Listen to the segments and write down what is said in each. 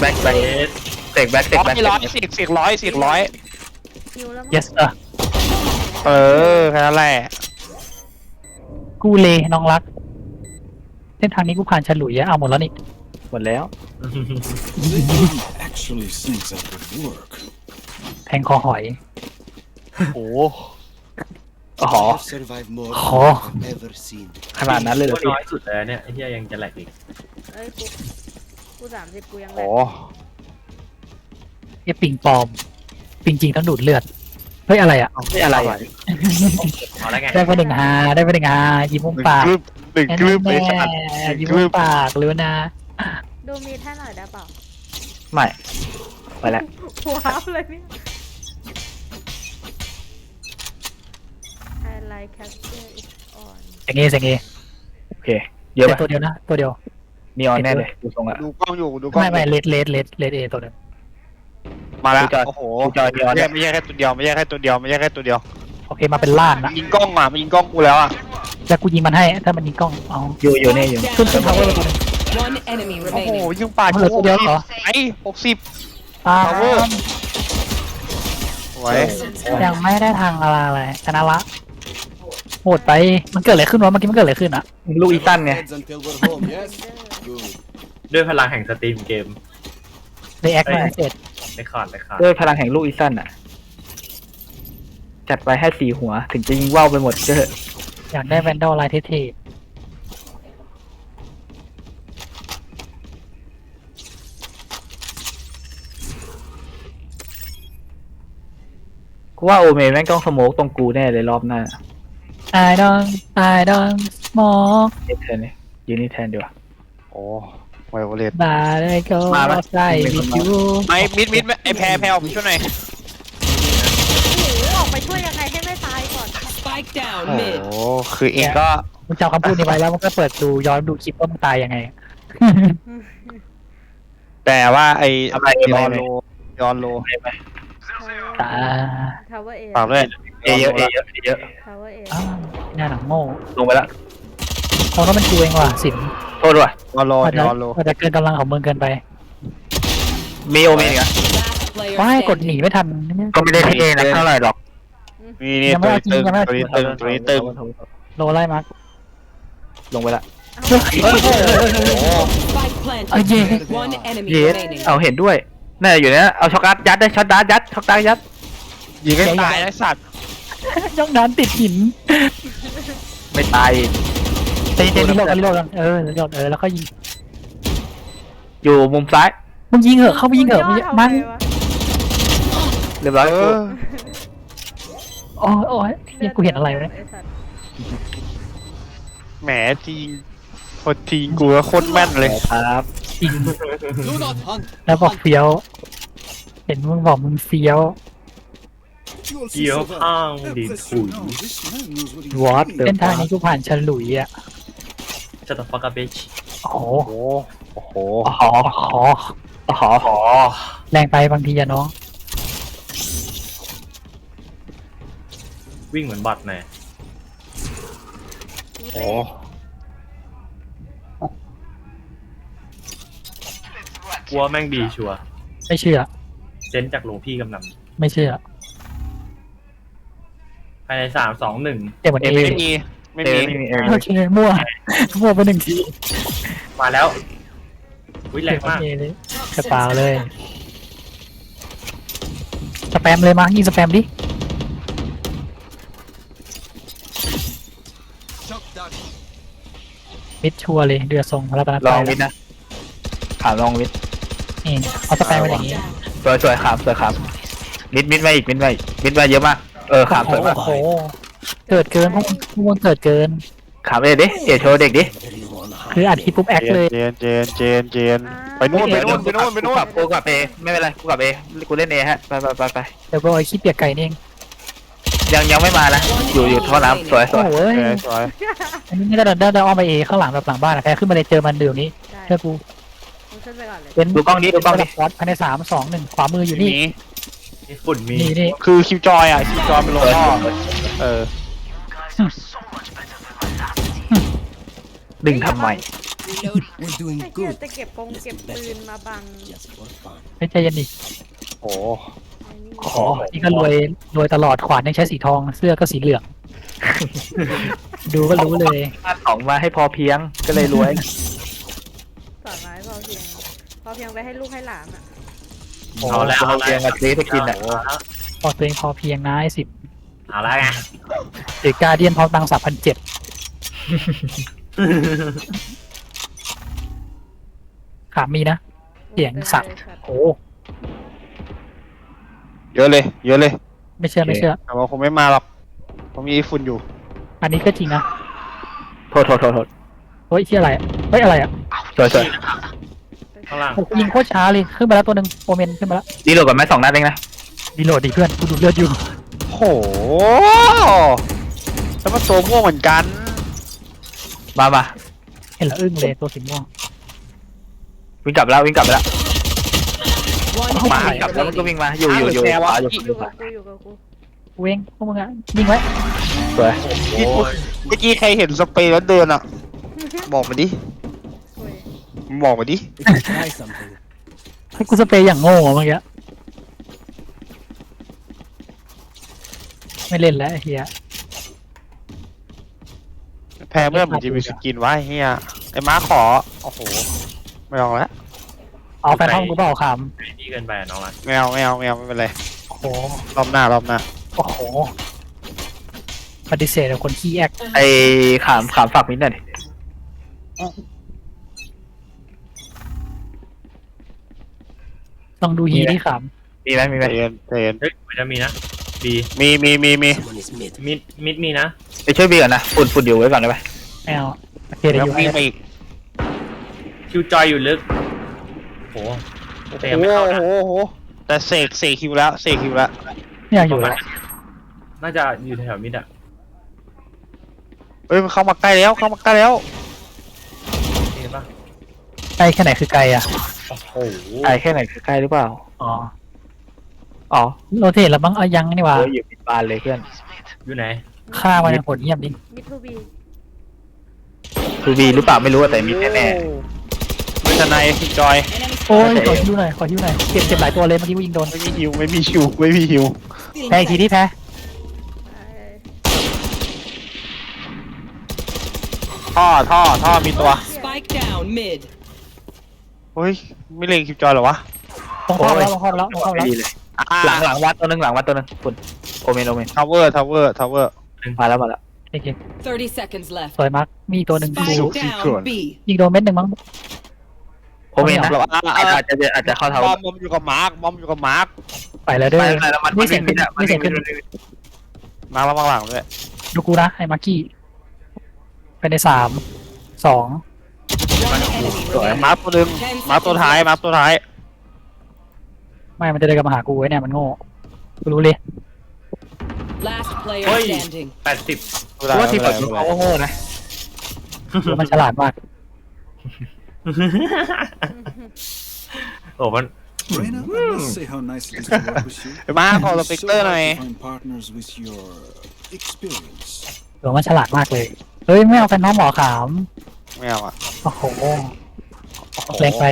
แบ็คแบ็คเสกแบ็คเสกร้อแบ็คยร้อยสิบสิบร้อยสิบร้อยหิวแล้วมั้ง yes เออเออแค่นั้นแหละกูเลยน้องรัก เส้นทางนี้กูผ่านฉลุยอะเอาหมดแล้วนี่ หมดแล้ว The game actually thinks I could work. แทงคอหอย โอ้อ๋อ I've survived more Oh. than I've ever seen. ขนาดนั้นเลยเหรอพี่น้อยสุดแล้วเนี่ยไอ้เหี้ยยังจะแหลกอีกเอ้ยกู กูสามสิบกูยังแบโหบเอปิงปลอม ปิงจริงต้องดูดเลือด เฮ้ยอะไรอะ ไม่อะไรอะเอาแล้วไงได้ไปหนึ่งฮาได้ไปหนึ่งฮายิ้มมุมหนึ่งปากกรึบหนึ่งกรึบแน่ไอ้สัตว์ๆยิ้มมุมปากหรือนะ ดูมีท่าหน่อยได้เปล่าไม่ ไปแล้ว ว้าวเลยเนี่ย I like capture it on เสียงเอเสียงเอโอเค เยอะแต่ปะตัวเดียวนะ ตัวเดียว นีออนแน่เลยดูทรงอะดูกล้องอยู่ดูกล้องไม่ไม่เลดเลดเลดเลดเอตัวเดียวมาแล้วดูจอโอ้โหดูจอนีออนไม่เนี่ใช่ยไม่ใช่แค่ตัวเดียวไม่ใช่แค่ตัวเดียวไม่ใช่แค่ตัวเดียวโอเคมาเป็นล้านนะยิงกล้องอะมันยิงกล้องกูแล้วอะแล้วกูยิงมันให้ถ้ามันยิงกล้องเอาอยู่อยู่เนี่ยอยู่ขึ้นขึ้นทาวเวอร์ตัวหนึง One enemy โอ้โห remaining. ยิงป่าดเหลือตัวเดียวเหรอ ไอ้หกสิบตาม Tower ไว้ยังไม่ได้ทางอะไรอะไรชนะละโหดไปมันเกิดอะไรขึ้นวะเมื่อกี้มันเกิดอะไรขึ้นอะลูกอีตันไง Heads until we're home, yes? Good. ด้วยพลังแห่งสตรีมเกม ในแอคมาเสร็จในคอร์ดในคอร์ดด้วยพลังแห่งลูกอีตันอะ จัดไปให้สี่หัว ถึงจะยิงว่าวไปหมดเจ้อะอยากได้แวนดอลไลท์เท่กูว่าโอเมนแม่งต้องสโมกตรงกูแน่เลยรอบหน้าๆ I don't I don't smoke เอแทนเนี่ยยืนนี่แทนดีกว่าโอ้ ไวโอเลต but I go มาปะ outside with you ไม่มิดมิดไอ้แพ้แพ้ออกไปช่วยหน่อยโอ้โหออกไปช่วยยังไงให้ไม่ตายก่อน Spike down โอ้ mid. โหคือเองก็มึงจำคำพูดนี้ไว้แล้วมันก็เปิดดูย้อนดูคลิปว่ามึงตายยังไง แต่ว่าไอ้อะไรยไม่อนไม่โลยอนโลตาทาวเวอร์เอฝากด้วยเอเยอะเอเยอะเอเยอะทาวเวอร์เออ้าวหน้าหนังโง่ลงไปละ เขาต้องเป็นกูเองว่ะสินโทษว่ะยอนโลอาจยจะอนโลอาจจะเกินกำลังของมึงเกินไปมีโอเมนอีกอะ Last player ว่ายกดหนี standing. ไม่ทันก็ไม่ได้เท่นะเท่าไหร่หรอกนี่นี่ยังไม่ตัวเอานี้จริตึงงยังไม่เอาตัวนี้ตึงตัวนี้ตึงโลไล่มาร์คลงไปละโอ้โห Spike เอ้ย planted. เย่ One enemy เยส remaining. เอาเห็นด้วยน่าจะอยู่เนี่ยเอาช็อกดาร์ทยัดได้ช็อกดาร์ทยัดช็อกดาร์ทยัดยิงให้ตายไอ้สัตว์ย่องน้ำติดหินไม่ตาย เตะเตะรีโหลดกันรีโหลดกันเออรีโหลดเออแล้วก็ยิงอยู่มุมซ้ายมึงยิงเหอะเข้าไปยิงเหอะมึงมันเรียบร้อยเออโอ้ยโอ้ยเนี่ยกูเห็นอะไรวะเนี่ยไสัตว์แหมทีงคนทีงกูก็โคตรแม่นเลยครับจริง Do not hunt. แล้วบอกเฟี้ยว เห็นมึงบอกมึงเฟี้ยว You'll see เกี่ยว survive. ข้างดิน Impress ถุ you ย now. This man knows what he's วอต doing. เดอเส้นทางร์นี้กูผ่านฉลุยอะ ชัตฟักกับเบชโอ้โหโอ้โหโอ้โหอ๋อขออ๋ออ๋อแรงไปบางทีอะน้องวิ่งเหมือนบัตรแน่โอ้โหกลัวแม่งดีชัวร์ไม่เชื่อ เซนจากหลวงพี่กำนันไม่เชื่อภายในสามสองหนึ่งเจ็บเหมือนเอไม่มี ไม่เอมีไม่มีเอโอเคมั่วมั่วไปหนึ่งทีมาแล้ววิ่งแรเจ็บงเหมือนมากเอเลยกระเป๋าเลยสแปมเลยมายิงสแปมดิ Chuck that. มิดชัวร์เลยเดือดทรงรัตนลตองรัยวิทย์นะขามลองวิทย์นี่เอาสแปมไปอย่างนี้สวยสวยขามสวยขามมิดมิดมาอีกมิดมาอีกมิดมาเยอะมากเออขามสวยมากโอ้โห เกิดเกินพวกพวกมึงเกิดเกินขามเอดิเอโชว์เด็กดิ Everyone คืออัดคลิปปุ๊บแอคเจเลนยเจนเจนเจนเจนไปนู่นไปนู่นไปนู่นไปนู่นกูกลับกูกลับเอไม่เป็นไรกูกลับเอกูเล่นเอฮะไปไปไปไปเดี๋ยวก็ไอ้คลิปเปียกไก่นี่เองยังยังไม่มานะอยู่อยู่ท่อน้ำสวยสโอ้วยโหสวยสวยอันนี้ได้ได้ได้ได้อ้อมไปเอข้างหลังแบบหลังบ้านอะแค่ขึ้นมาเลยเจอมันเดี๋ยวนี้ได้เชื่อกูมึงขึ้นไปก่อนเลยเป็นดูกล้องนี้ดูกล้องนี้ ฟอสภายในสามสองหนึ่งขวามืออยู่นี่นี่ ฝุ่นมีนี่นี่คือคิวจอยอะคิวจอยเป็นโลสวยท่อเออดึงทำไม We're doing ไอ้เหี้ย good. จะเก็บกงเก็บปืนมาบัง Just for fun. ไม่ใจเย็นดิโอ้ไอ้นี่โอ้โหนี่ก็รวยรวยตลอดขวานยังใช้สีทองเสื้อก็สีเหลือง ดูก็รู้เลยบ้านของมาให้พอเพียงก็เลยรวย สอนไม้พอเพียง พอเพียงไปให้ลูกให้หลานอะ เอาแล้วพเอาอเพียงแล้วมาซื้อให้กินอะพอตัวเองพอเพียงนะไอ้สิบเอาแล้วไงหรือกาเดียนพร้อมตังค์สับพันเจ็ดขามีนะเสียงสัตว์โอ้เยอะเลย เยอะเลย ไม่เชื่อไม่เชื่อแต่ว่าคงไม่มาหรอกผมมีไอ้ฝุ่นอยู่ อันนี้ก็จริงนะโทษโทษโทษโทษเฮ้ยที่อะไรอะเฮ้ยอะไรอะสวยสวย ข้างล่างโอ้โหยิงโคตรช้าเลยขึ้นมาแล้วตัวหนึ่งโอเมนขึ้นมาแล้วดีโหลดก่อนไหมสองนัดเองนะดีโหลดดิเพื่อนกูดูเลือดอยู่โหแล้วมันตัวม่วงเหมือนกัน มามาเห็นแล้วอึ้งเลยตัวสีม่วงวิ่งกลับแล้ววิ่งกลับไปแล้ว One มา enemy กลับแล้วมันก็ remaining. วิ่งมาอยู่อยู่อยู่ขวาอยู่อยู่กับกูอยู่กับกูกูเองพวกมึงอะยิงไว้สวย โอ้ยเมื่อกี้ใครเห็นสเปรย์แล้วเดินอะ บอกมาดิโอ้ย บอกมาดิ We can try something. ให้กูสเปรย์อย่างโง่อะเมื่อกี้ไม่เล่นแล้วไอ้เฮียแพ้เมื่อผมจะมีสกินไว้เฮียไอ้ม้าขอ โอ้โห ไม่ลองแล้วเอาแฟนห้องกูเปล่าคนี่เกินไปอะน้องรักไม่เอาไม่เอาไม่เอาไม่เป็นไรำโอ้โหรอบหน้ารอบหน้า โอ้โหปฏิเสธกับคนขี้แอกไอ้ขามขามฝากมิ้นท์หน่อยดิ ต้องดูฮีที่ขมีไหมมีไหมใจเย็นใจเย็นเฮ้ยมันจะมีนะบีมีมีมีมี Someone is mid. มิดมิดมีนะไปช่วยบีก่อนนะฝุ่นฝุ่นอยู่ไว้ก่อนได้ไหมำไม่เอาโอเคเดี๋ยวแล้วอยู่ให้วิ่งไปอีกคิวจอยอยู่ลึกโหโอ้แต่ยังไม่โหเข้านะโอ้โหโอ้โหแต่เสกเสกคิวแล้วเสกคิวแล้วไม่อยากอยู่แล้วน่าจะอยู่แถวมิดอะเฮ้ยมันเข้ามาใกล้แล้วเข้ามาใกล้แล้ว เห็นปะไกลแค่ไหนคือไกลอะ โอ้โหไกลแค่ไหนคือใกล้หรือเปล่า อ๋อ อ๋อโรเทตแล้วมั้งเอายังนี่หว่า เอออยู่ปิดบานเลยเพื่อนอยู่ไหน ฆ่ามันอย่างโหดเยี่ยมดิ มิทูบีคือบีหรือเปล่าไม่รู้อะแต่มีแน่ไม่ทนายคิวจอย โอ้ยขอฮิ้วหน่อย ขอฮิ้วหน่อย เจ็บเจ็บหลายตัวเลยเมื่อกี้กูยิงโดนไม่มีฮิวไม่มีฮิวไม่มีฮิวแพ้อีกทีที่แพ้ ท่อท่อท่อมีตัว Spike down mid. เฮ้ย ไม่เล็งคิวจอยเหรอวะลงเข้าแล้วลงเข้าแล้วลงๆเข้าไม่แล้วดีเลยหลังหลังวัดตัวหนึงหลังวัดตัวหนึงฝุ่นโอเมนโอเมนทาวเวอร์ทาวเวอร์ทาวเวอร์ มาแล้วมาแล้วโอเค30 seconds left. สวยมากมีอีกตัวหนึ่ง Spike ดู down B. ยิงโดนเม็ดหนึ่งมั้ง โอเมนนะเราอะอาจอะจะอาจจะเข้าเท้าบอมบอมอยู่กับมาร์คบอมอยู่กับมาร์คไปแล้วเด้ไปอไปแล้วมันไม่ไม่เสียงขึ้นอะไม่เสียงขึ้นมาร์คระวังหลังด้วยดูกูนะไอ้มาร์กี้ไปในสามสอง One enemy สวย remaining. มาร์คตัวหนึงมาร์คตัวท้ายมาร์คตัวท้ายไม่มันจะเดินกลับมาหากูไว้เนี่ยมันโง่กูรู้เลย Last player Oi. standing. แปดสิบเพราะว่าที่ปัดเขาก็โง่นะ มันฉลาดมากโอ้มัน Reyna, I must say how nice it is to work with you. ไปมาร์คขอส It's เปก so เตอร์หน่อย hard to find partners with your experience. หรือมันฉลาดมากเลย เฮ้ยไม่เอาแฟนน้องหมอขาม ไม่เอาอะโอ้โหแรงไป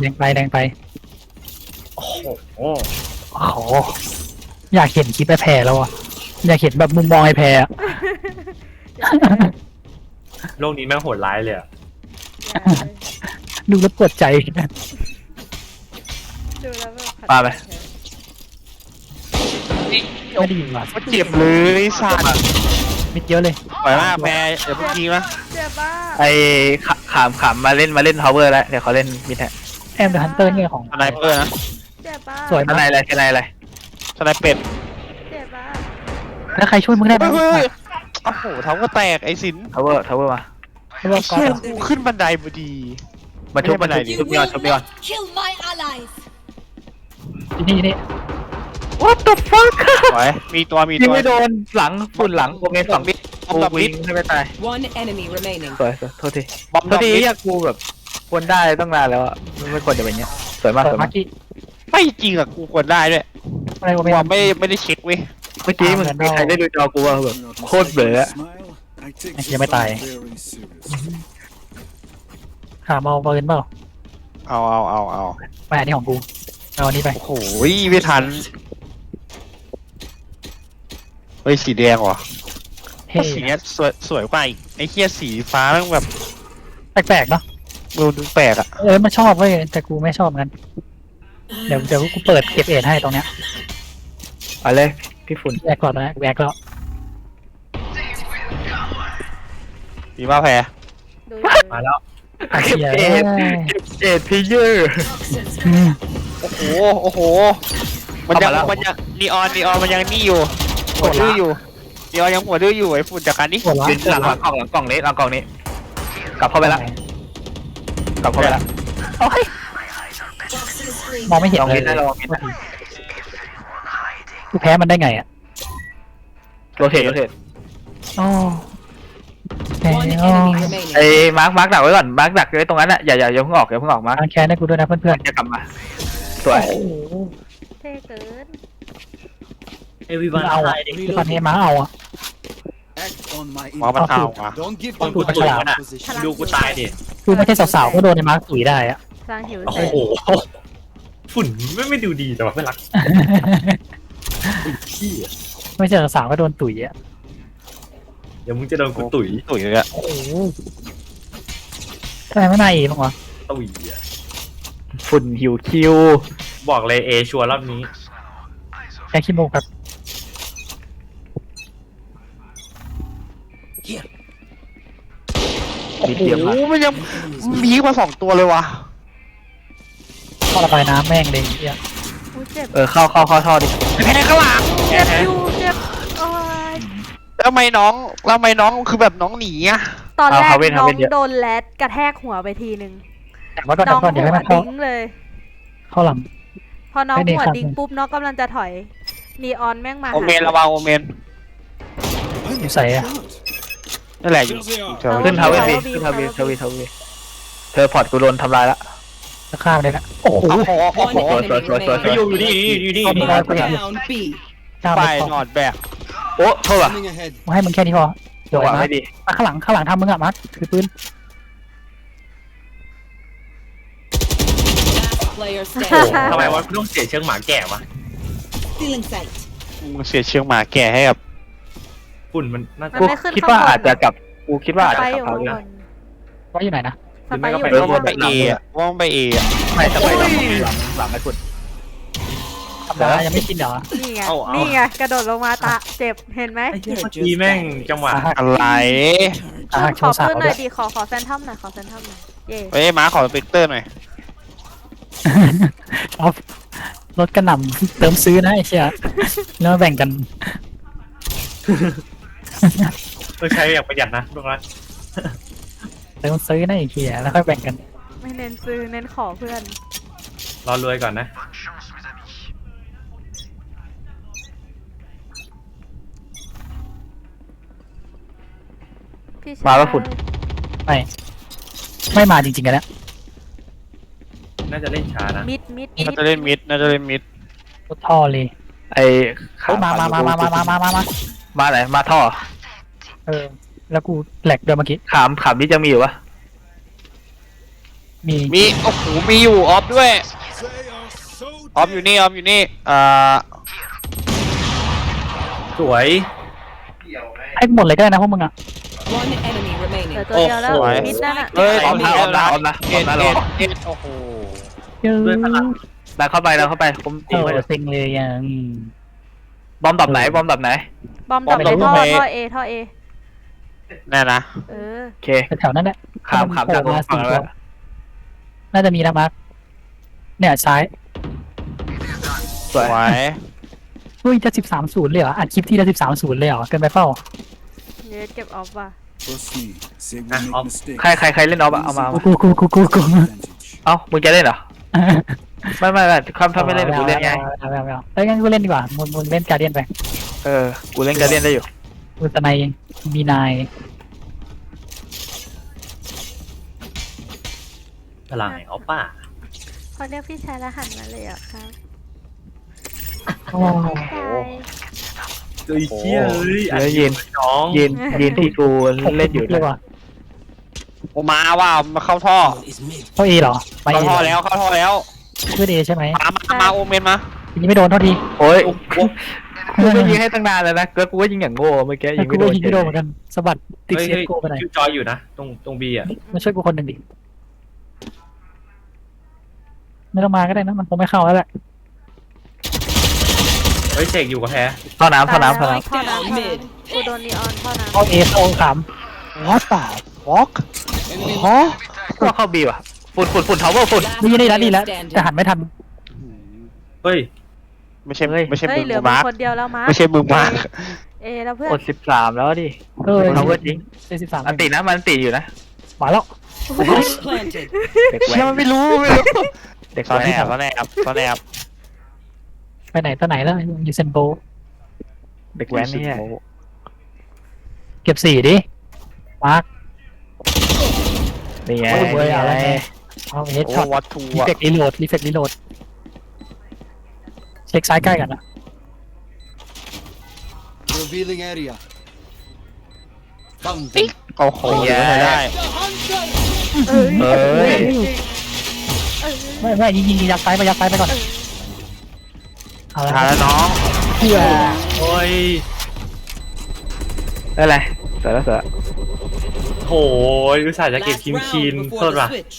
แรงไปแรงไปโอ้โหโอ้โหอยากเห็นคลิปไอ้แพรแล้วอะอยากเห็นแบบมุมมองไอ้แพรอะโลกนี้แม่งโหดร้ายเลยอะดูแล้วปวดใจ ดูแล้วแบบขัดมาไหมไม่ได้ยินว่ะก็เจ็บเลยสัตว์ มิดเยอะเลยปล่อยมากแพ้อย่าเพิ่งยิงนะเจ็บบ้าไอ้ขาขามขามมาเล่นมาเล่นทาวเวอร์แล้วเดี๋ยวเขาเล่นมิดแฮะแอมเดอะฮันเตอร์นี่ของ สไนเปอร์นะเจ็บบ้าสวยข้างในอะไรข้างในอะไรสไนเป็ดเจ็บบ้าแล้วใครช่วยมึงได้ไหมเฮ้ยเฮ้ยโอ้โหทาวเวอร์แตกไอ้สินทาวเวอร์ทาวเวอร์มาไม่ว่าไอ้ก่อเชี่ยนกูขึ้นบันไดพอดี มาชุบไม่มาได้ชุบชุบมีก่อนชุบมีก่อน Kill my allies. ที่นี่นี่ What the fuck สวยมีตัวมียิงตัวไม่โดนหลังฝุ่นหลังโอเมนสองมิดบอมกูดับมิวิ่ดงให้ไปตาย One enemy remaining. สวยสวยโทษทีบอมโทดัษบทีมิดอยากกูแบบควรได้ตั้งนานแล้วอะไม่ควรจะเป็นอย่างเงี้ยสวยมากเปิสดวยากมามกี้ไม่จริงอะกูควรได้ด้วยอะไรก็กูไม่อะไม่ไม่ได้เช็คเว้ยเมื่อกี้มึงมีใครได้ดูจอกูว่าแบบ Do not โคตรเบลอ mistake อะ my smile. I take Anh this kia mới tài. very seriously. ถามเอาปืนเปล่าเอาเอาเอาเอาไปอันนี้ของกู เอาอันนี้ไป โอ้โหไม่ทัน เฮ้ยสีแดงว่ะเท่สีเนี้ยสวยสวยกว่าอีกไอ้เคียสีฟ้าแมันแบบแปลกๆเนาะดูดูแปลกอะเออมันชอบเว้ยแต่กูไม่ชอบเหมือนกันเดี๋ยวเดี๋ยวกูเปิดเก็บเอ็ดให้ตรงเนี้ยเอาเลยพี่ฝุ่นแบกก่อนนะแบกแล้วมีมาแพ้ดูอยู่มาแล้วเก็บเอ็ดเก็บเอ็ดพีเยอร์อืมโอ้โหโอ้โห มันยังเข้ามาแล้ว มันยังนีออนนีออนมันยังนี่อยู่ หัวดื้ออยู่นีออนยังหัวดื้ออยู่ไอ้ฝุ่นจากการนี้ปวดละยืนหลังหลังกล่องหลังกล่องนี้หลังกล่องนี้ กลับเข้าไปละกลับเข้าไปละมองไม่เห็นลองเลกิยนได้ลองกินได้กูแพ้มันได้ไงอะโรเทตโรเทตอ๋อแพ้ One อ๋อ enemy remaining. ไอ้มาร์คมาร์คดักไว้ก่อนมาร์คดักไว้ตรงนั้นอะอย่าอย่าอย่าเพิ่งออกอย่าเพิ่งออกมาร์คทางแค้นให้กูด้วยนะเพื่อนจะกลับมาสวย เท่เกิน เอวีวันๆเอาอะไทยคือตอนนี้มาเอาอะ Act on my หมอมัน input. เอามา Don't give ต้อง them พูด the ตัวฉลาดมันอะ position. ดูกูตายดิ คือไม่ใช่สาวๆ ก็โดนในมาร์คตุ๋ยได้อะสร้างหิวโอ้แสงโห ฝุ่นไม่ไม่ดูดีแต่ว่าไม่รักขี้ไม่ใช่สาวๆ ก็โดนตุ๋ยอะเดี๋ยวมึงจะโดนกูตุ๋ยตุ๋ยเลยอะโอ้โหทำไมไม่นายอีกบ้างวะตุ๋ยอะฝุ่นหิวคิวบอกเลยเอชัวร์รอบนี้ แค่ขี้โมกครับ มีเตรียมมาโอ้โหมันยังมีมาสองตัวเลยวะท่อระบายน้ำแม่งเลยไอ้เหี้ยอู้เจ็บเออเข้าเข้าเข้าท่อดิแพ้ข้างหลังเจ็บอยู่เจ็บโอ้ยแล้วทำไมน้องแล้วทำไมน้องคือแบบน้องหนีอะ ตอนแรกน้องโดนแรดกระแทกหัวไปทีนึงแต่ว่าก่อนน้องก่อนเดี๋ยวให้หัวมันเข้าดิ้งเลย เข้าหลัง พอน้องไม่ได้หัวครับ ดิ้งปุ๊บน้องกำลังจะถอยนีออนแม่งมาโอเมนระวังโอเมนอยู่ใส่อะ นั่นแหละอยู่ There they are. เจอขึ้นทาวเวสดิขึ้นทาวเวสทาวเวสทาวเวสเธอพอร์ตกูโดนทำลายละจะข้ามเลยนะโอ้โหโอ้โหโอ้ One โห enemy sorry, sorry, ไปอ remaining. ยู่อยู่นี่อยู่นี่อยู่นี่เอาไป Down B. ข้ามไปไปนอดแบกโอ้โทษว่ะ Coming ahead. กูให้มึงแค่นี้พอเดี๋จัยวงหวะมาไม่ดีข้างหลังข้างหลังทำมึงอะมาร์คคือปืน Last player standing. ทำไมวะต้องเสียเชิงหมาแก่วะ Feeling sight. มึงเสียเชียงหมาแก่ให้กับ ฝุ่นมันน่าจะ กูคิดว่าอาจจะกลับกูคิดว่าอาจไปจะอกลัยู่บข้างบนเขาเลยว่าอยู่ไหนนะสไปอยู่ไปเออข้างบว่านไปเออะว่ามันไปเออะไม่จะไปหลังหลังหลังไอ้ฝุ่นธรรมดายังไม่ชินเหรอนี่ไงเอาเอา นี่ไงกระโดดลงมาตาเจ็บเห็นไหมไอ้เหี้ยเมื่อกี้แม่งจังหวะ อะไรอ่าขโชอว์สาวเพิ่มหด้น่วอยยดีขอขอแฟนทอมหน่อยขอแฟนทอมหน่อยเย่เฮ้ยม้าขอสเปกเตอร์หน่อยเอารถกระหน่ำเติมซื้อนะไอ้เชี่ยแล้วแบ่งกัน ต้องใช้อย่างประหยัดนะลูกรักเติมซื้อนะไอ้เชี่ยแล้วค่อยแบ่งกัน ไม่เน้นซื้อเน้นขอเพื่อน รอรวยก่อนนะ พี่มาว่าฝุ่น ไม่ ไม่มาจริงๆกันแล้วน่าจะเล่นช้านะมิดมิดน่าจะเล่นมิดน่าจะเล่นมิด รถท่อเลยไอ้เฮ้ยมามามามามามามามามา มาไหน มาท่อ เออ แล้วกูแหลกด้วยเมื่อกี้ ขามขามนี่จะมีอยู่ปะมีมีโอ้โหมีอยู่ออฟด้วย They are so ออฟอยู่นี่ออฟอยู่นี่อ่าสวย ให้หมดเลยก็ได้นะพวกมึงอะ One enemy เหลือ remaining. ตัวเดียวแล้วโอ้โห มิดนั่นอะเฮ้ยออมนะออมนะออมนะอเอ็อมดนะรเอ็อดเอ็ดโอ้โหเออด้วยพลัง ดันเข้าไปดันเข้าไปผมเอตีไว้อเดี๋ยวเซ็งเลยอะอืม บอมดับไหนบอมดับไหน บอมดับในท่อท่อเอท่อเอแน่นะ เออ โอเคแถวๆนั้นแหละขามขามจากตรงฝั่งแล้วน่าจะมีนะมาร์คเนี่ยซ้ายสวยไหวเฮ้ยจะสิบสามศูนย์เลยเหรออัดคลิปที่จะสิบสามศูนย์เลยเหรอเกินไปเปล่าเยสเก็บออฟว่ะ Trust me. Say we Ah, make off. mistakes. ใครใครใครเล่นออฟอะเอามาเอามากูกูกูกูกู Advantage. เอ้ามึงจะเล่นเหรอ ไม่ไม่ไม่ถ้าถ้าไม่เล่นกูเล่นไงเอาเอาเอาเอ้ยงั้นกูเล่นดีกว่ามึงมึงเล่นการเดียนไปเออกูเล่นการเล่นได้อยู่กูสไนมีนายพลังแห่งอัลป้าเขาเรียกพี่ชายแล้วหันมาเลยอะครับโอ้ใช่ตัวเชี่ยเอ้ยอันแล้วนี้ยืนน้องยืนยืนที่กูเล่นอยู่เลนะยว่ะโอมาว่ะมาเข้าท่อเข้าเอเหรอไปเข้าท่อแล้วเข้าท่อแล้ว ขึ้นเอใช่ไหมมามามาโอเมนมายิงไม่โดนเท่าทีโอ้ยกูก็ยิงให้ตั้งนานแล้วนะแล้วกูก็ยิงอย่างโง่เมื่อกี้ยิงกูไม่โดก็นยิงไม่โดนเหมือนกันสะบัดติดเฮ้ยเซฟเฮ้ยโกไปไหนอยคิวจอยอยู่นะ ตรงตรงบีอะมาช่วยกูคนหนึ่งดิไม่ต้องมาก็ได้นะมันคงไม่เข้าแล้วแหละเฮ้ยเสกอยู่กับแพ้ท่อน้ำท่อน้ำท่อน้ท่อน้ำ Mid กูโดนนีออนท่อน้ำเข้าเอเข้าสาม What the fuck ฮะำก็เข้าบีว่ะ ฝุ่นฝุ่นฝุ่นทาวเวอร์ฝุ่น Last นี่นี่แล้ว player นี่แล้ว standing. แต่หันไม่ทัน เฮ้ย ไม่ใช่เฮ้ย ไม่ใช่เฮ้มึยงเหลือมึงมาร์คคนเดียวแล้วมาร์คไม่ใช่มึงมาร์คเอแล้วเพื่อนกดสิบสามแล้วดิ เออทาวเวอร์จริงเซสิบสามอันตินะมันอันติอยู่นะมาแล้ว Spike planted. เด็กแว้เชื่อนมันไม่รู้ไม่รู้เด็กตอนแว้นแอบตอนแอบตอนแอบไปไหนตัวไหนแล้วยูเซนโบ เด็กแว้นเนี่ยเก็บสี่ดิ มาร์คนี่ไงโอ้ยเว้ยอะไรนี่ไง เอาเฮดโอ้ช็อตวัตถุรีอะเฟกรีโหลดรีเฟกรีโหลดเช็คซ้ายใกล้กันนะ Revealing area. Found them. โอ้โหไม่ได้เอ้ยเอ้ยไม่ไม่ยิงยิงยิงยักซ้ายไปยักซ้ายไปก่อนเอาละหาแล้วน้องเพื่อโอ้ยได้ไรเสร็จแล้วเสร็จแล้วโหอุตส่าห์จะเก็บ Last คิมคีน round โท before ษ the ว่ะ switch.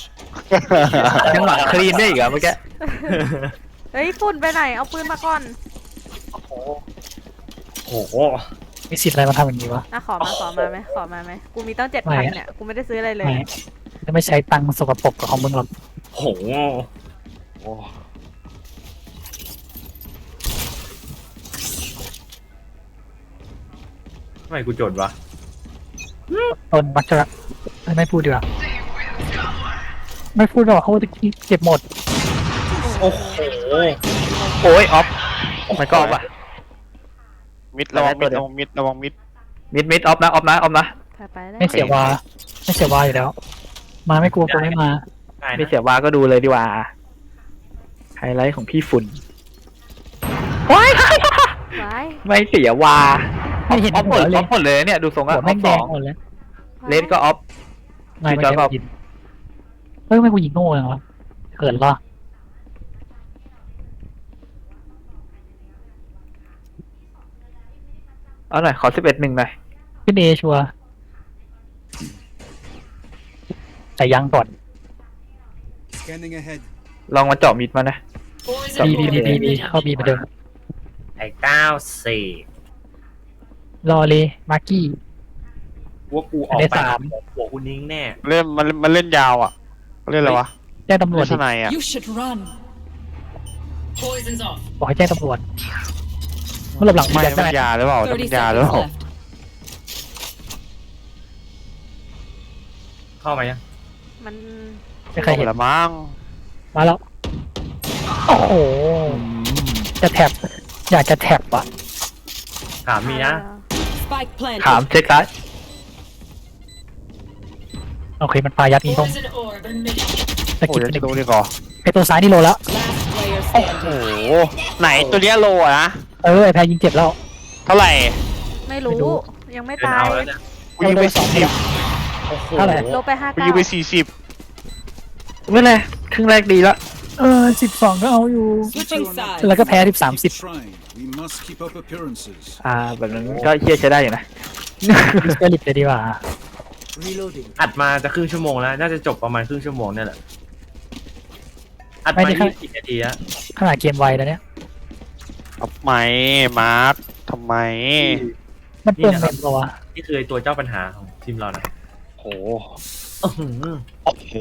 ยังหลังคลีนได้อีกเหรอเมื่อกี้เฮ้ยฝุ่นไปไหน เอาปืนมาก่อนโอ้โห มีสิทธิ์อะไรมาทำอย่างนี้วะอะขอมาขอมาไหมขอมาไหมกูมีตั้งเจ็ดไม่พันอะเนี่ย กูไม่ได้ซื้ออะไรเลย ไม่จะไม่ใช้ตังค์สกปรกกับของมึงหรอกโหโอ้ทำไมกูจดวะตนมักจะไม่พูดดีกว่า ไม่พูดหรอกเขาจะเก็บหมด โอ้โหโอ้ยออฟมันก็ออฟอะมิดระวังมิดระวังมิดระวังมิดมิดมิดออฟนะออฟนะออฟนะไปไปได้ไม่เสียวาไม่เสียวาอยู่แล้ว มาไม่กลัวกูไม่มาได้ไม่นะเสียวาก็ดูเลยดีกว่าไฮไลท์ของพี่ฝุ่นไว้ไม่เสียวาไม่เห็นออฟหมหัดวอเลอยฟหมดเลยเนี่ยดูทรงหัอะวออแม่ฟงสแดองงหมดเลยเลนก็ออฟไม่คือไม่ จะใช่แบบยินเฮ้ยไม่กูยิงโง่ยังวะเขินเหรอเอาหน่อย ขอสิบเอ็ดหนึ่งหน่อย ขึ้นเอชัวร์แต่ยังก่อน Scanning ahead. ลองมาเจาะมิดมานะบีบีบีบีบีเข้าบีเหมือนเดิม ไอ้เก้าสี่รอเลยมาร์กี้ ว่ากูออกได้ไปสาม หัวกูนิ้งแน่ เล่นมันมันเล่นยาวอะ เล่นอะไรวะแจ้งตำรวเล่จนดิสไนอะ You should run. Poison's off. บอกให้แจ้งตำรวจเมื่อหลบหลังไม่มามันยาหรือเปล่าแต่30มันยาหรือเป seconds ล่า left. เข้ามายังมันไม่ใครเห็นละมั้งมาแล้ว โอ้โห จะแท็บอยากจะแท็บอะถามมีนะ Spike ถาม planted. เช็คซ้าย โอเคมันปลายัดนี้ตรงตะโอ้กิยดจะหนึ่งดูดีกว่าไอตัวซ้ายนี่โลแล้ว Last player โอ้ standing. โหไหนตัวเนี้ยโลอะนะเออไอแพรยิงเจ็บแล้ว เท่าไหร่ไม่ไม่รู้รู้ ยังไม่เดินตายเอาแล้วเนี่ยกูยิงไปเอาเลยสองสี่สิบโอ้โหเท่าไหร่ ลบไปห้ากูเก้ายิงไปสี่สิบไม่เป็นไรครึ่งแรกดีละเออสิบสองก็เอาอยู่ Switching sides. แล้วก็แพ้สิบสามสิบ Trying. We must keep up appearances. อ่า แบบนั้นก็เชี่ยใช้ได้อยู่นะสเปริตเลยดีกว่า อัดมาจะครึ่งชั่วโมงแล้วน่าจะจบประมาณครึ่งชั่วโมงเนี่ยแหละอัดไม่มาได้ครับยี่สิบนาทีอะขนาดเกมไวแล้วเนี่ย ทำไมมาร์คทำไม มันเปลืองเงินปะวะนี่คือไอ้ตัวเจ้าปัญหาของทีมเรานะโหอื้อหือโอ้โห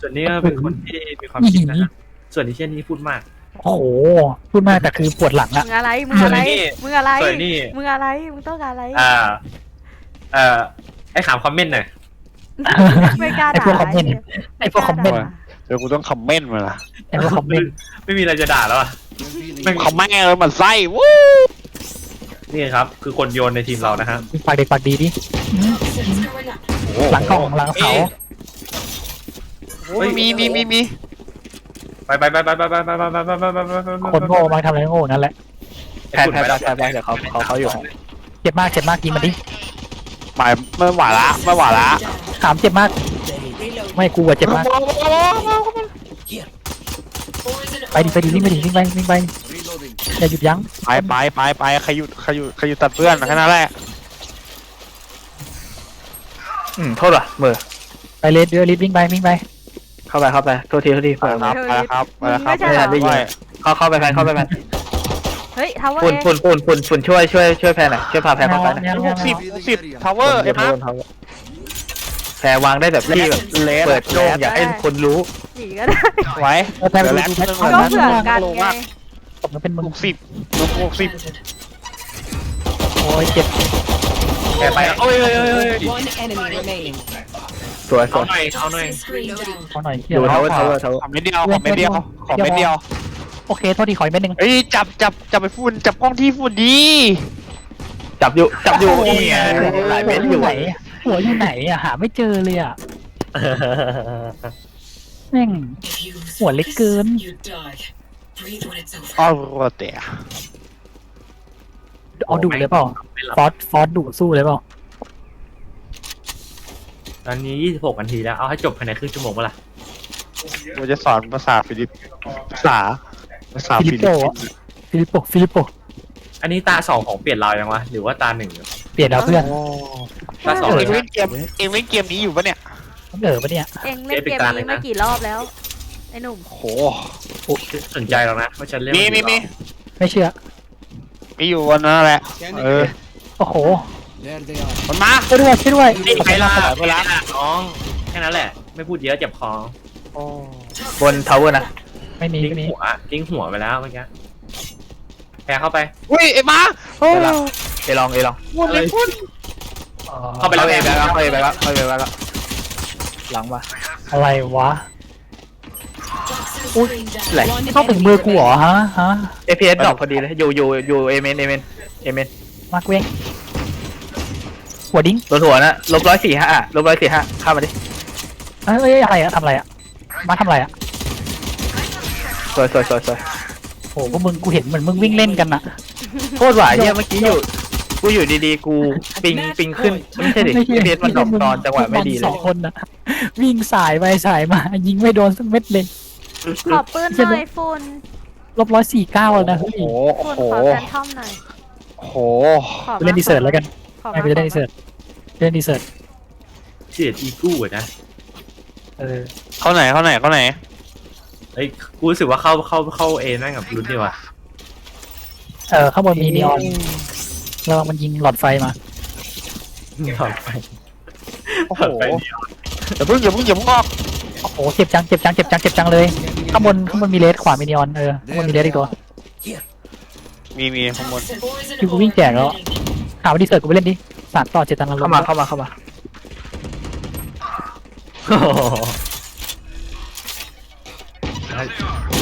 ส่วนนี้ก็เป็นคนที่มีความคิดนะครับส่วนที่เช่นนี้พูดมาก โอ้โห พูดมากแต่คือปวดหลังอะมึงอะไร มึงอะไรส่วนนี้มึงอะไร ส่วนนี้ มึงอะไร มึงต้องการอะไร อ่าเอ่อ ไอ้ขามคอมเมนต์หน่อยไม่กล้าไอด่าพวกคอมเมนต์ไอพวกคอมเมนต์ เดี๋ยวกูต้องคอมเมนต์มาละไอพวกคอมเมนต์ไม่มีอะไรจะด่าแล้วอะ Revealing คอมเมนต์เลยมันไส้วู้นี่ครับ คือคนโยนในทีมเรานะฮะปากเด็กปากดีดิหลังกล่องหลังเสาเฮ้ยมีมีมีมีไปไปไปไปไปไปไปไปไปไปไปไปไปคนโง่มาทำอะไรโง่นั่นแหละแพ้แพ้แพ้แพ้แพ้เดี๋ยวเขาเขาเขาอยู่ เจ็บมากเจ็บมากยิงมันดิ หมายไม่หวาละไม่หวาละขามเจ็บมาก ไม่กูอะเจ็บมาก ไปดิไปดิวิ่งไปดิวิ่งไปวิ่งไปอย่าหยุดยั้งไปไปไปไปใครหยุดใครหยุดใครหยุดตัดเพื่อนแค่นั้นแหละอืมโทษว่ะมือไปเลยเดี๋ยวรีบวิ่งไปวิ่งไปเข้าไปเข้าไปโทษทีโทษทีไปแล้วครับไปแล้วครับไปแล้วครับไม่ใช่เหรอไปเข้าเข้าไปแพนเข้าไปแพน เฮ้ยทาวเวอร์ฝุ่นเอฝุ่นฝุ่นฝุ่นฝุ่นช่วยช่วยช่วยแพนหน่อยช่วยพาแพนเข้าไปหน่อยยังหยังกสิบหกสิบทาวเวอร์ไอ้มาร์คแพรวางได้แบบที่แบบเลสเปิดโล่งอยากให้คนรู้หนีก็ได้ไว้เออแพนไปดูดูแพนเดี๋ยวเอาแล้ก็วเผื่อกันไงตบมันเป็นมึงหกสิบหกสิบโอ้ยเจ็บแกไปโอ้ยโอ้ยโอ้ยโอ้ย One enemy remaining. สวยสเอาวยหน่อยเอาหน่อยเอาหน่อยอยู่ทาวเวอร์ทาวเวอร์ทาวเวอร์ขอเม็ดเดียวขอเม็ดเดียวขอเม็ดเดียว โอเคโทษทีขออีกเม็ดหนึ่งเอ้ยจับจับจับไปฝุ่นจับกล้องที่ฝุ่นดี จับอยู่จับอยู่นี่ไงหลายเม็ดอยู่ไหนอะหัวอยู่ไหนอะหาไม่เจอเลยอะแม่ง หัวเล็กเกิน อ้าวแต่ เอาดุเลยเปล่าฟอสฟอสดุสู้เลยเปล่าตอนนี้ 26นาทีแล้ว เอาให้จบภายในครึ่งชั่วโมงเมื่อไหร่กูจะสอนภาษาฟิลิปภาษา ภาษาฟิฟิลิปลิปโปอะฟิลิปโป ฟิลิปโป อันนี้ตาสองของเปลี่ยนเรายังวะหรือว่าตาหนึ่งอยู่เปลี่ยนเอาเพื่อน ตาสองเอเลงยเล่นเกมเองเล่นเกมนี้อยู่ปะเนี่ยต้องเออปะเนี่ย เองเล่นเกมนี้มากี่รอบแล้วไอ้หนุ่มโหสนใจหรอกนะว่าฉันเล่นมีมีมีไม่เชื่อ มีอยู่วันนั้นแหละเออโอ้โห There they are. มันมาช่วยด้วยช่วยด้วยไอ้ใครล่ะเวลาน้องแค่นั้นแหละ ไม่พูดเยอะเจ็บคอบนทาวเวอร์นะ ไม่มีทิ้งไม่มีหัวทิ้งหัวไปแล้วเมื่อกี้แพ้เข้าไป อุ้ยไอ้มาโอ้เดี๋ยวละ เอลองเอลองฝุ่นเลยฝุ่นอ๋อเข้าไป แล้เข้าวเอแบ็คแล้วเข้าเอแบ็คแล้วเข้าเอแบ็คแล้วหลังมาอะไรวะแหลก One เข้าถึง enemy มือกูเหรอ remaining. ฮะฮะเอพีเอสดรอปพอดีเลยอยู่อยู่อยู่เอเมนเอเมนเอเมนมาเว้งหัวดิ้งโดนหัวนะลบร้อยสี่ห้าลบร้อยสี่ห้าข้ามมาดิ เอ้ยเอ้ยอะไรอะทำอะไรอะมาทำอะไรอะ สวยสวยสวยสวยโอ้พวกมึงกูเห็นเหมือนมึงวิ่งเล่นกันอะโคตรหวานเนี่ยเมื่อกี้อยู่ กูอยู่ดีๆ กูปิงปิงขึ้นไม่ใช่ดิเอพีเอสมันดรอปตอนจังหวะไม่ดีเลสยองคนอะวิ่งสายไปสายมา ยิงไม่โดนสักเม็ดเลยขอปืนหน่อยฝุ่นลบร้อยสี่เก้าแล้วนะโอ้โหโอ้ฝุ่นโหขอแฟนทอมหน่อยโอ้โหขอกูเล่นดีเซิร์ตแล้วกันขอไม่กูจะได้ดีเซิร์ตเล่นดีเซิร์ตเสียดอีกู้อะนะเออเข้าไหนเข้าไหนเข้าไหน เอ้ยกูรู้สึกว่าเข้าเข้าเข้าเอนั่งกับรุ่นดีว่ะเออข้างบนมีนีออนแล้วมันยิงหลอดไฟมา ถอดไปโอ้โหอย่าเพิ่งอย่าเพิ่งอย่าเพิ่งออกโอ้โหเจ็บจังเจ็บจังเจ็บจังเจ็บจังเลย ข้างบนข้างบนมีเลสขวามีนีออนเออข้างบนมีเลสอีกตัวมีมีข้างบนคือกูวิ่งแจกแล้วหาวันดีเซิร์ตกูไปเล่นดิสารต่อเจตนารมณ์เข้ามาเข้ามาเข้ามา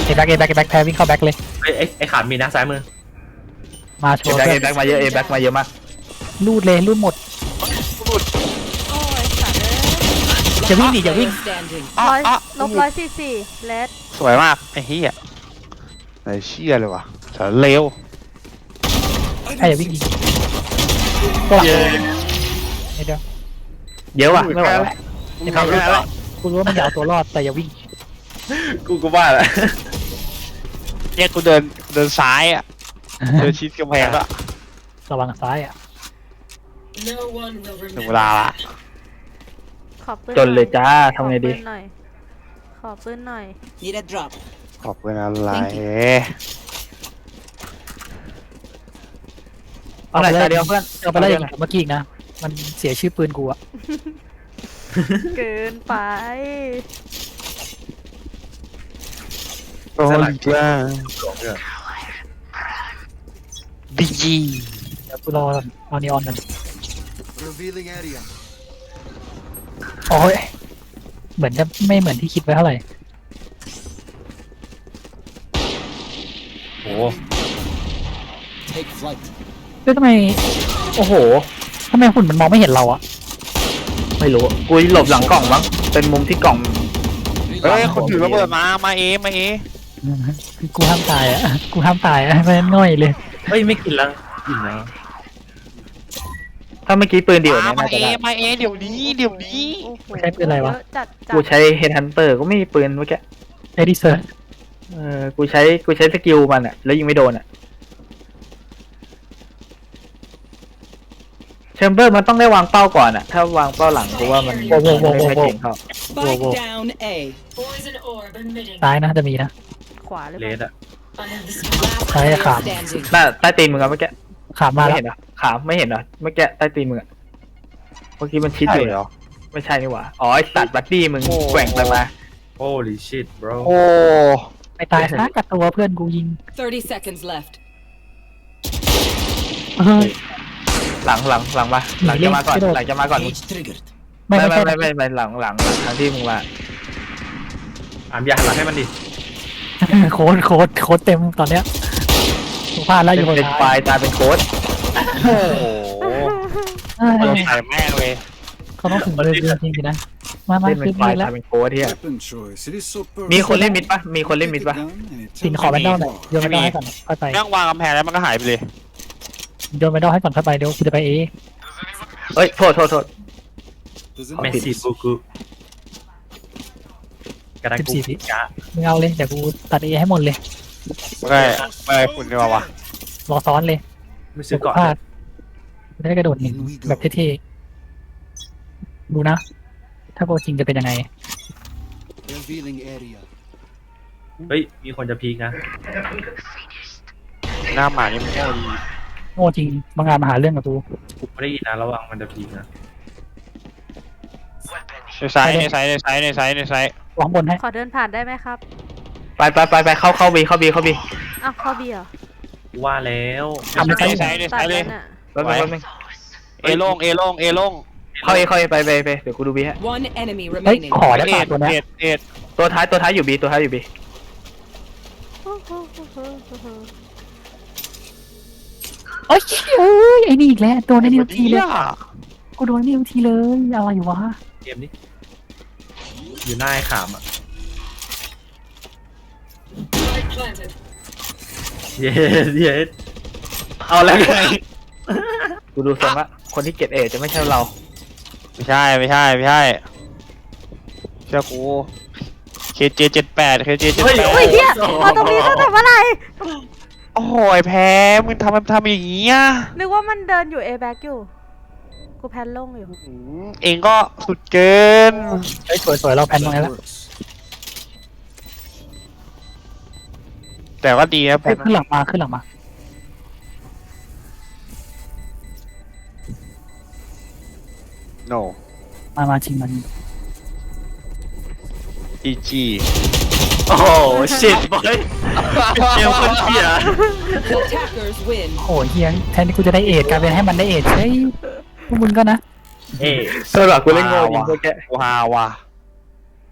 เอแบ็กเอแบ็กเอแบ็กแพ้วิ่งเข้าแบ็กเลย ไอ้ไอ้ไอ้ขาดมีนะซ้ายมือมาโชเอว์แบ็คเพื่เออนแบ็คมาเยอะเอแบ็คมาเยอะมากลูดเลยลูดหมดโอ้ยสัตว์เอ้ยอย่าวิ่งดิอย่าวิ่ง Player standing. อะร้อยอะลบร้อยสี่สี่เลสสวยมากไอ้เหี้ยไอ้เชี่ยเลยว่ะสารเลวใครอย่าวิ่งดิตัวหลังเดี๋ยวเยอะว่ะไม่ไหวแล้วมึงทำได้แล้วกูรู้ว่ามันอยากเอาตัวรอดแต่อย่าวิ่ง กูก็ว่าแหละเนี่ยกูเดินเดินซ้ายอะ เดินชิดกำแพงก็ระวังซ้ายอะถึงเวลาละ ขอปืนจนเลยจ้าขอทำไงดีปืนหน่อยขอปืนหน่อย Need a drop. ขอบคุณอะไรเอาไหนตาเดียวเพื่อนเอาไปไล่ยิงผมเมื่อกี้อีกนะ มันเสียชื่อปืนกูอะเกินไป โอ้ยจ้าบีจีเดี๋ยวกูรอเอานีออนกัน Revealing area. โอ้ยเหมือนจะไม่เหมือนที่คิดไว้เท่าไหร่ โอ้ Take flight. เฮ้ยทำไมโอ้โห ทำไมหุ่นมันมองไม่เห็นเราอะไม่รู้กูหลบหลังกล่องมั้งเป็นมุมที่กล่อง เฮ้ยคนถือระเบิดมา มาเอมาเอ กูห้ามตายอะกูห้ามตายอะไม่งั้นง่อยเลย เฮ้ยไม่กินแล้วกินแล้วถ้าเมื่อกี้ปืนเดียวเนี่ยมาน่าเอจะได้มาเอเดี๋ยวนี้เดี๋ยวนี้โอ้โหใช้ปืนอะไรวะ เยจัดจัดกูใช้เฮดฮันเตอร์ก็ไม่มีปืนเมื่อกี้เอดิเซอร์เออกูใช้กูใช้สกิลมันอะแล้วยิงไม่โดนอะแชมเบอร์มันต้องได้วางเป้าก่อนอะถ้าวางเป้าหลังกูว่ามันไม่ค่อยเก่งเท่า Spike down A. Poison orb emitting. ซ้ายนะจะมีนะ ขวาหรือเลเปล่าสอะ I have the spell. Last Đấy, player khảm. standing. ใต้ใต้ตีนมึงอะเมื่อกี้ขามมาไม่แล้วเห็นเหรอขาไม่เห็นเหรอเมื่อกี้ใต้ตีนมึงอะเมื่อกี้มันชิดใช่อยู่เหรอ ไม่ใช่นี่หว่าอ๋อไอสัตว์บัดดี้มึงโอ้ แกว่งไปมา holy shit bro โอ้ไปตายซะกับตัวเพื่อนกูยิง30 seconds left. เฮ้ย หลังหลังหลังมาหลังจะมาก่อนไม่โดนหลังจะมาก่อน Page triggered. ไม่ไม่ไม่ไม่ใช่ไม่ไม่ไม่หลังหลังทางที่มึงมาอามอย่าหันหลังให้มันดิ โค้ดโค้ดโค้ดเต็มตอนเนี้ยกูพลาดแล้วอยู่คนเป็นท้ายไฟล์ตายเป็นโค้ดโอ้โหเอ้ยเปิดใส่แม่งเลยเขาต้องถึงเลยจริงๆสินะมามาเล่นเป็ขึ้นนไฟมาล์แล้วตายเป็นโค้ดที่ Weapon choice. It is so personal. มีคนเล่นมิดปะมีคนเล่นมิด Take ปะ a gun and it สิน tells ขอแบน you ดอล where หน่อย you โยนแบนดอลให้ก่อนค่อยไปแม่งวางกำแพงแล้วมันก็หายไปเลยโยนแบนดอลให้ก่อนค่อยไปเดี๋ยวกูจะไปเอเอ้ยโทษโทษโทษ are. Does เม anyone สซี่ else? บูกู กระดานกู14วิกะมึงเอาเลย เดี๋ยวกูตัดเอให้หมดเลยไม่ไม่คุณดีกว่าวะรอซ้อนเลยไม่เดี๋ซื้ยอวกูก่อนพลาดกูจะได้กระโดดหนึ่ง แบบเท่ๆ ดูนะ ถ้าโกจริงจะเป็นยังไง Revealing area. เฮ้ย มีคนจะพีกนะ หน้าหมานี่มันโง่ดีโง่จริงบางงานมาหาเรื่องกับกู กูไม่ได้ยินนะระวังมันจะพีกนะ ในไซส์ในไซส์ในไซส์ในไซส์ในไซส์วางบนให้ ขอเดินผ่านได้ไหมครับไปไปไปไปเข้าเข้าบีเข้าบีเข้าบีอ้าวเข้าเบียร์กูว่าแล้วทำในไซส์ในไซส์ในไซตัดส์เลแล้ยวน่ะแป๊บนึงแป๊บนึงเอโล่งเอโล่งเอโล่งเข้าเอเข้าเอไปไปไปเดี๋ยวกูดูบีฮะ One enemy เฮ้ย remaining. ขอได้เอ็ป่ะดตัวเนี้ยเอ็ดเอ็ดตัวท้ายตัวท้ายอยู่บีตัวท้ายอยู่บีโอ้ยเอ้ยไอ้นี่อีกแล้วโดนไอ้นี่ทุกทีเลยหี้กูโดนไอ้นี่ทุกทีเลยอะไรวะ เกมนี้ อยู่หน้าไอ้ขามอะ Spike planted. เย้เย้เอาแล้วไงกูดูทรงละคนที่เก็ตเอจะไม่ใช่เรา ไม่ใช่ไม่ใช่ไม่ใช่เชื่อกูเคเจเจ็ดแปดเคเจเจ็ดแปดเฮ้ยเฮียมาตรงนี้ตั้งแต่เมื่อไหร่โอ้โหไอ้แพ้มึงทำทำอย่างงี้อะนึกว่ามันเดินอยู่เอแบ็กอยู่ กูแพนลงอยู่ อืมเองก็สุดเกินเฮ้ยสวยๆเราแพนตรงนี้ That แล้ว works. แต่ก็ดีนะแพเฮ้ยนขึ้นหลังมาขึ้นหลังมา โนมามาจริงมันอีจีโอ้โหชิตบอยเกมคนเขีย Attackers win. โอ้ยเฮียแทนที่กูจะได้เอทกลายเป็นให้มันได้เอทเฮ้ย พวกมึงก็นะเอ้สำหรับกูเล่นโง่จริงพวกแกกูฮาว่ะ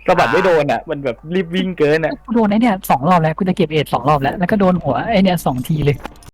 สะบัดไม่โดนอะ มันแบบรีบวิ่งเกินอะ กูโดนไอ้เนี่ยสองรอบแล้วกูจะเก็บเอทสองรอบแล้วแล้วก็โดนหัวไอ้เนี่ยสองทีเลย